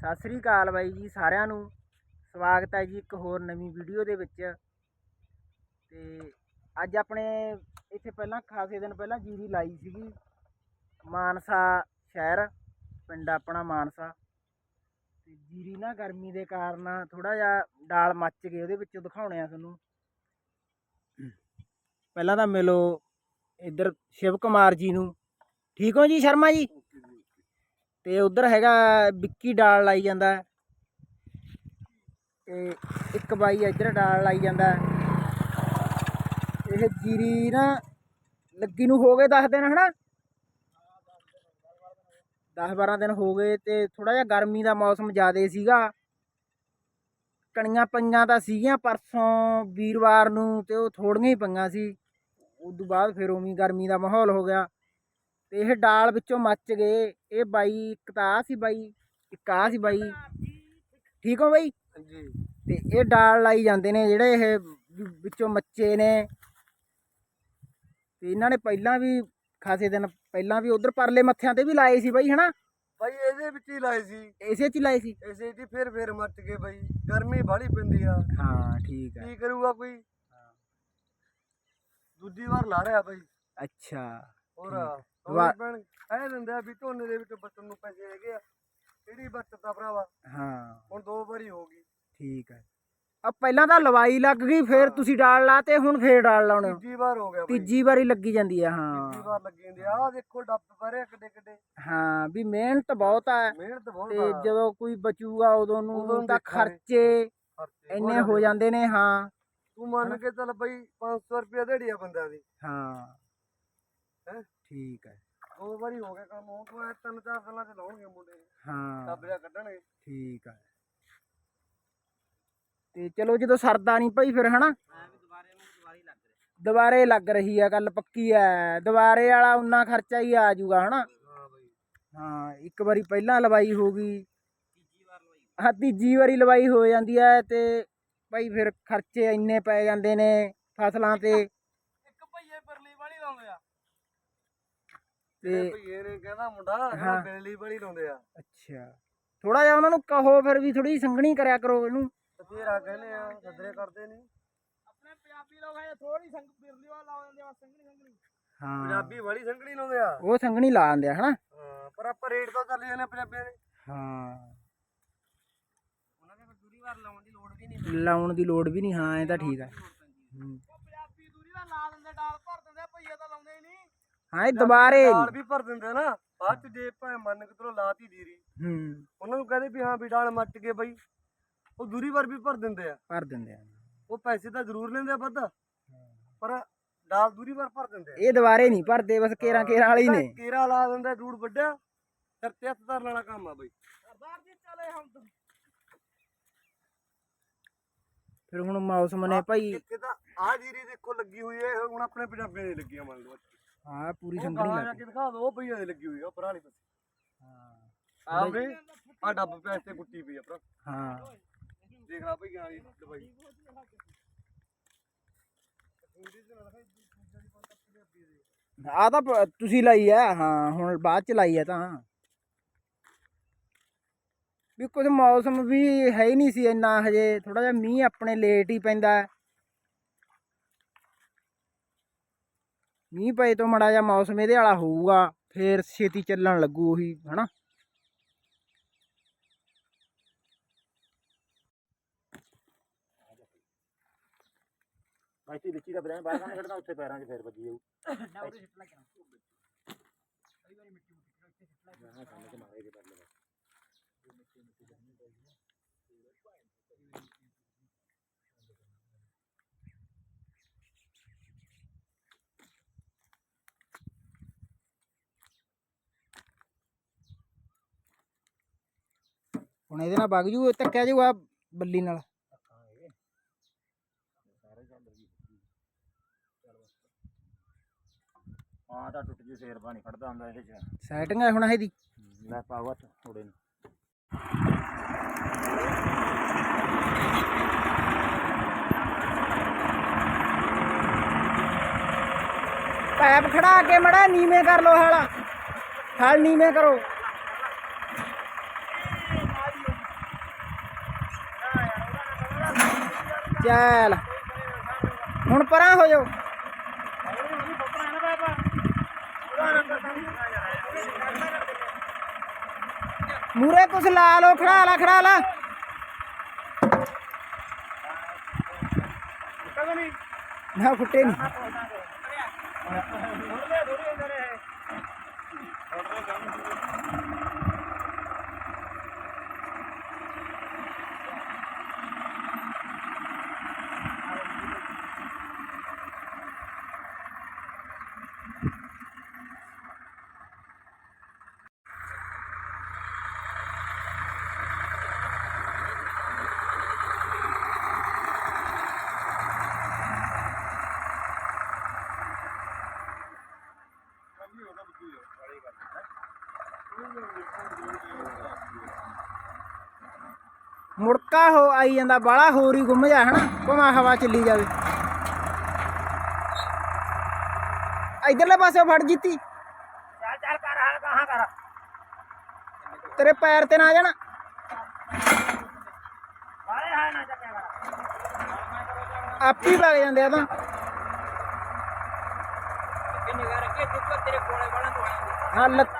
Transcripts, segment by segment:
ਸਤਿ ਸ੍ਰੀ ਅਕਾਲ ਬਾਈ ਜੀ ਸਾਰਿਆਂ ਨੂੰ। ਸਵਾਗਤ ਹੈ ਜੀ ਇੱਕ ਹੋਰ ਨਵੀਂ ਵੀਡੀਓ ਦੇ ਵਿੱਚ। ਤੇ ਅੱਜ ਆਪਣੇ ਇੱਥੇ ਪਹਿਲਾਂ ਖਾਸੇ ਦਿਨ ਪਹਿਲਾਂ ਜੀਰੀ ਲਾਈ ਸੀਗੀ। ਮਾਨਸਾ ਸ਼ਹਿਰ, ਪਿੰਡ ਆਪਣਾ ਮਾਨਸਾ। ਤੇ ਜੀਰੀ ਨਾ ਗਰਮੀ ਦੇ ਕਾਰਨ ਥੋੜਾ ਜਿਹਾ ਡਾਲ ਮੱਚ ਗਏ ਉਹਦੇ ਵਿੱਚੋਂ ਦਿਖਾਉਣੇ ਆ ਤੁਹਾਨੂੰ। ਪਹਿਲਾਂ ਤਾਂ ਮਿਲੋ ਇੱਧਰ ਸ਼ਿਵ ਕੁਮਾਰ ਜੀ ਨੂੰ। ਠੀਕ ਹੋ ਜੀ ਸ਼ਰਮਾ ਜੀ? ਤੇ ਉਧਰ ਹੈਗਾ ਵਿੱਕੀ ਡਾਲ ਲਾਈ ਜਾਂਦਾ। ਹੈ। ਤੇ ਇੱਕ ਬਾਈ ਇੱਧਰ ਡਾਲ ਲਾਈ ਜਾਂਦਾ। ਇਹ ਜੀਰੀ ਨਾ ਲੱਗੀ ਨੂੰ ਹੋ ਗਏ 10 ਦਿਨ, ਹਨਾ? 10 12 ਦਿਨ ਹੋ ਗਏ ਤੇ ਥੋੜਾ ਜਿਹਾ ਗਰਮੀ ਦਾ ਮੌਸਮ ਜ਼ਿਆਦੇ ਸੀਗਾ। ਕਣੀਆਂ ਪਈਆਂ ਤਾਂ ਸੀਗੀਆਂ, ਪਰਸੋਂ ਵੀਰਵਾਰ ਨੂੰ ਤੇ ਉਹ ਥੋੜੀਆਂ ਹੀ ਪਈਆਂ ਸੀ। ਉਸ ਤੋਂ ਬਾਅਦ ਫਿਰ ਉਵੇਂ ਗਰਮੀ ਦਾ ਮਾਹੌਲ ਹੋ ਗਿਆ। ਤੇ ਇਹ ਡਾਲ ਵਿੱਚੋਂ ਮੱਚ ਗਏ। ਇਹ ਬਾਈ ਇੱਕ ਤਾਂ ਆਹ ਸੀ ਬਾਈ ਇੱਕ ਆਹ ਸੀ ਬਾਈ। ਠੀਕ ਹੋ ਬਾਈ? ਹਾਂਜੀ। ਤੇ ਇਹ ਡਾਲ ਲਾਈ ਜਾਂਦੇ ਨੇ ਜਿਹੜੇ ਇਹ ਵਿੱਚੋਂ ਮੱਚੇ ਨੇ। ਤੇ ਇਹਨਾਂ ਨੇ ਪਹਿਲਾਂ ਵੀ ਖਾਸੇ ਦਿਨ ਪਹਿਲਾਂ ਵੀ ਉਧਰ ਪਰਲੇ ਮੱਥਿਆਂ ਤੇ ਵੀ ਲਾਏ ਸੀ ਬਾਈ ਹਨਾ? ਬਾਈ ਇਹਦੇ ਵਿੱਚ ਹੀ ਲਾਏ ਸੀ। ਇਸੇ ਚ ਹੀ ਲਾਏ ਸੀ? ਇਸੇ ਦੀ ਫਿਰ ਫਿਰ ਮੱਚ ਗਏ ਬਾਈ। ਗਰਮੀ ਬਾਹਲੀ ਪੈਂਦੀ ਆ। ਹਾਂ ਠੀਕ ਹੈ ਕੀ ਕਰੂਗਾ ਕੋਈ? ਦੂਜੀ ਵਾਰ ਲਾ ਰਿਹਾ ਬਾਈ। ਅੱਛਾ। ਹੋਰ ਠੀਕ। ਵਾ- ਹੋਰ ਭੈਣ ਕਹਿ ਦਿੰਦੇ ਆ ਵੀ ਝੋਨੇ ਦੇ ਵਿੱਚ ਬਚਣ ਨੂੰ ਪੈਸੇ ਹੈਗੇ ਆ। ਕਿਹੜੀ ਬਚਦਾ ਭਰਾਵਾ? ਹਾਂ। ਹੁਣ ਦੋ ਵਾਰੀ ਹੋ ਗਈ। ਠੀਕ ਹੈ ਆ ਪਹਿਲਾਂ ਤਾਂ ਲਵਾਈ ਲੱਗ ਗਈ ਫੇਰ ਤੁਸੀਂ ਡਾਲ ਲਾਤੇ ਹੁਣ ਫੇਰ ਡਾਲ ਲਾਉਣੇ। ਤੀਜੀ ਵਾਰ ਹੋ ਗਿਆ ਬਾਈ। ਤੀਜੀ ਵਾਰੀ ਲੱਗੀ ਜਾਂਦੀ ਹੈ। ਤੀਜੀ ਵਾਰ ਲੱਗੀ ਜਾਂਦੀ ਆ। ਆਹ ਦੇਖੋ ਡੱਬ ਪਰੇ ਕਿੱਡੇ ਕਿੱਡੇ। ਹਾਂ ਵੀ ਮਿਹਨਤ ਬਹੁਤ ਹੈ ਮਿਹਨਤ ਬਹੁਤ ਤੇ ਆ। ਜਦੋਂ ਕੋਈ ਬਚੂਗਾ ਉਦੋਂ ਉਦੋਂ ਨੂੰ ਤਾਂ ਦੇਖਾਂਗੇ। ਖਰਚੇ ਖਰਚੇ ਇੰਨੇ ਹੋ ਜਾਂਦੇ ਨੇ ਹਾਂ। ਤੂੰ ਮੰਨ ਕੇ ਚੱਲ ਬਾਈ 500 ਰੁਪਏ ਦਿਹਾੜੀ ਆ ਬੰਦਿਆਂ ਦੀ। ਹਾਂ। ਹੈਂ? ਠੀਕ ਹੈ। ਦੋ ਵਾਰੀ ਹੋ ਗਿਆ ਕੰਮ ਉਹ ਤੋਂ ਐਂ ਤਿੰਨ ਚਾਰ ਸਾਲਾਂ ਚ ਲਾਉਣਗੇ ਮੁੰਡੇ। ਹਾਂ। ਡੱਬਿਆ ਕੱਢਣਗੇ। ਠੀਕ ਹੈ। ਤੇ ਚਲੋ ਜਦੋਂ ਸਰਦਾ ਨਹੀਂ ਪਈ ਫਿਰ ਹਨਾ? ਦੁਬਾਰੇ ਲੱਗ ਰਹੀ। ਆ ਗੱਲ ਪੱਕੀ ਐ ਦੁਬਾਰੇ ਵਾਲਾ ਉਨਾ ਖਰਚਾ ਹੀ ਆ ਜਾਊਗਾ ਹਨਾ? ਹਾਂ ਬਾਈ। ਹਾਂ ਇੱਕ ਵਾਰੀ ਪਹਿਲਾਂ ਲਵਾਈ ਹੋ ਗਈ ਹਾਂ ਤੀਜੀ ਵਾਰੀ ਲਵਾਈ ਹੋ ਜਾਂਦੀ ਐ ਤੇ ਭਾਈ ਫਿਰ ਖਰਚੇ ਇੰਨੇ ਪੈ ਜਾਂਦੇ ਨੇ ਫਸਲਾਂ ਤੇ ਇੱਕ ਭਈਏ ਪਰਲੀ ਵਾਲੀ ਲਾਉਂਦੇ ਆ ਤੇ ਭਈਏ ਨੇ ਕਹਿੰਦਾ ਮੁੰਡਾ ਹਾਂ। ਬਿਜਲੀ ਵਾਲੀ ਲਾਉਂਦੇ ਆ। ਅੱਛਾ। ਥੋੜਾ ਜਿਹਾ ਉਹਨਾਂ ਨੂੰ ਕਹੋ ਫਿਰ ਵੀ ਥੋੜੀ ਸੰਘਣੀ ਕਰਿਆ ਕਰੋ ਇਹਨੂੰ। ਬਥੇਰਾ ਕਹਿੰਦੇ ਆ ਸੱਦਰੇ ਕਰਦੇ ਨਹੀਂ ਆਪਣੇ ਪੰਜਾਬੀ ਲੋਕ ਹੈ ਥੋੜੀ ਸੰਗ ਬਿਰਲੀ ਵਾਲਾ ਲਾ ਦਿੰਦੇ ਆ ਸੰਗਣੀ ਸੰਗਣੀ ਹਾਂ। ਪੰਜਾਬੀ ਵਾਲੀ ਸੰਗਣੀ ਲਾਉਂਦੇ ਆ। ਉਹ ਸੰਘਣੀ ਲਾ ਦਿੰਦੇ ਆ ਹਨਾ? ਹਾਂ ਪਰ ਆਪਾਂ ਰੇਟ ਤਾਂ ਚੱਲ ਜਾਂਦੇ ਆ ਪੰਜਾਬੀਆਂ ਦੇ। ਹਾਂ। ਉਹਨਾਂ ਦੇ ਦੂਰੀ ਵਾਰ ਲਾਉਣ ਦੀ ਲੋੜ ਵੀ ਨਹੀਂ ਲਾਉਣ ਦੀ ਲੋੜ ਵੀ ਨਹੀਂ ਹਾਂ ਇਹ ਤਾਂ ਠੀਕ ਹੈ ਹੂੰ। ਉਹ ਪੰਜਾਬੀ ਦੂਰੀ ਦਾ ਲਾ ਦਿੰਦੇ ਡਾਲ ਭਰ ਦਿੰਦੇ ਆ, ਭਈਆ ਤਾਂ ਲਾਉਂਦੇ ਹੀ ਨਹੀਂ ਹਾਂ ਇਹ ਦੁਬਾਰੇ ਦਾਲ ਵੀ ਭਰ ਦਿੰਦੇ ਨਾ ਬਾਅਦ ਚ ਜੇ ਭਾਵੇਂ ਮੰਨ ਕੇ ਚਲੋ ਲਾਤੀ ਜੀਰੀ ਹੂੰ। ਉਹਨਾਂ ਨੂੰ ਕਹਦੇ ਵੀ ਹਾਂ ਵੀ ਡਾਲ ਮੱਚ ਗਏ ਬਈ। ਉਹ ਦੂਰੀ ਵਾਰ ਵੀ ਭਰ ਦਿੰਦੇ ਆ। ਭਰ ਦਿੰਦੇ ਆ। ਉਹ ਪੈਸੇ ਤਾਂ ਜ਼ਰੂਰ ਲੈਂਦੇ ਆ ਵੱਧ। ਪਰ ਡਾਲ ਦੂਰੀ ਵਾਰ ਭਰ ਦਿੰਦੇ ਆ। ਇਹ ਦੁਬਾਰੇ ਨਹੀਂ ਭਰਦੇ ਬਸ ਕੇਰਾਂ ਕੇਰਾਂ ਵਾਲੇ ਹੀ ਨੇ। ਕੀਰਾ ਲਾ ਦਿੰਦਾ ਡੂੜ ਵੱਡਿਆ ਫਿਰ ਤੇ ਹੱਥ ਧਰਨ ਵਾਲਾ ਕੰਮ ਆ ਬਈ। ਸਰਦਾਰ ਜੀ ਚਲੇ ਹਮ ਫਿਰ ਹੁਣ ਮੌਸਮ ਨੇ ਭਾਈ ਇੱਥੇ ਤਾਂ ਆ ਜੀਰੀ ਦੇਖੋ ਲੱਗੀ ਹੋਈ ਹੈ ਹੁਣ ਆਪਣੇ ਪੰਜਾਬੀਆਂ ਦੀ ਲੱਗੀ ਆ ਮੰਨ ਲਓ। ਹਾਂ ਪੂਰੀ ਜਾ ਲੱਗ ਕੇ ਦਿਖਾ ਦੋ ਉਹ ਪਈਆਂ ਦੀ ਲੱਗੀ ਹੋਈ ਆ ਉੱਪਰ ਵਾਲੀ ਪਾਸੇ ਹਾਂ। ਆ ਵੇ ਆ ਡੱਬ ਪਿਆ ਇੱਥੇ ਗੁੱਟੀ ਪਈ ਆ ਭਰਾ। ਹਾਂ। ਦੇਖ ਲਾ ਭਈਆਂ ਦੀ ਦਵਾਈ। ਆ ਤਾਂ ਪ- ਤੁਸੀਂ ਲਾਈ ਆ ਹਾਂ ਹੁਣ ਬਾਅਦ ਚ ਲਾਈ ਆ ਤਾਂ। ਵੀ ਕੁਝ ਮੌਸਮ ਵੀ ਹੈ ਹੀ ਨਹੀਂ ਸੀ ਇੰਨਾ ਹਜੇ ਥੋੜਾ ਜਿਹਾ ਮੀਂਹ ਆਪਣੇ ਲੇਟ ਹੀ ਪੈਂਦਾ। ਹੈ। ਮੀਂਹ ਪਏ ਤੋਂ ਮੜਾ ਜਿਹਾ ਮੌਸਮ ਇਹਦੇ ਵਾਲਾ ਹੋਊਗਾ ਫੇਰ ਛੇਤੀ ਚੱਲਣ ਲੱਗੂ ਉਹੀ ਹਨਾ? ਬਾਈ ਵਿੱਚੀ ਦਾ ਬਰਾਂ ਬਾਹਰ ਕਾਹਨੇ ਖੜਨਾ ਉੱਥੇ ਪੈਰਾਂ 'ਚ ਫੇਰ ਵੱਜੀ ਜਾਊ। ਹਾਂ ਸਾਹਮਣੇ ਤੇ ਮਾਰੇ ਦੇ ਬਦਲੇ ਹੁਣ ਇਹਦੇ ਨਾਲ ਵਗ ਜੂ ਧੱਕਿਆ ਜਾਊਗਾ ਬੱਲੀ ਨਾਲ। ਹਾਂ। ਤਾਂ ਟੁੱਟ ਜੀ ਫੇਰ ਪਾਣੀ ਖੜਦਾ ਹੁੰਦਾ ਇਹਦੇ 'ਚ। ਸੈਟਿੰਗ ਹੈ ਹੁਣ ਇਹਦੀ। ਲੈ ਪਾਵਾ ਥੋੜੇ ਨੂੰ। ਪੈਪ ਖੜਾ ਕੇ ਮੜਾ ਨੀਵੇਂ ਕਰ ਲੋ ਹਾਲਾ। ਹਲ ਨੀਵੇਂ ਕਰੋ। ਚੱਲ। ਹੁਣ ਪਰਾਂ ਹੋ ਜਾਓ। ਮੂਰੇ ਕੁਛ ਲਾ ਲੋ ਖੜਾ ਲਾ ਖੜਾ ਲਾ। ਨਾ ਫੁੱਟੇ ਨਹੀਂ ਮੁੜਕਾ ਹੋ ਆਈ ਜਾਂਦਾ ਬਾਲਾ ਹੋਰ ਹੀ ਗੁੰਮ ਜਾ ਹਨਾ? ਭਾਵੇਂ ਹਵਾ ਚੱਲੀ ਜਾਵੇ। ਇਧਰਲੇ ਪਾਸੇ ਫੜ ਜੀਤੀ। ਚੱਲ ਚੱਲ ਕਰ ਹਾਂ ਕਹਾਂ ਕਰ। ਤੇਰੇ ਪੈਰ ਤੇ ਨਾ ਜਾਣਾ। ਸਾਰੇ ਹਾਂ ਨਾ ਚੱਕਿਆ ਕਰ। ਆਪ ਹੀ ਲੱਗ ਜਾਂਦੇ ਆ ਤਾਂ। ਕਿੰਨੇ ਘਰ ਰੱਖੇ ਜਿੱਥੇ ਤੇਰੇ ਕੋਲੇ ਵਾਲਾ ਤੋਂ ਆਇਆ। ਹਾਂ ਲੱਤ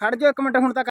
ਖੜ ਜਾ ਇੱਕ ਮਿੰਟ ਹੁਣ ਤੱਕ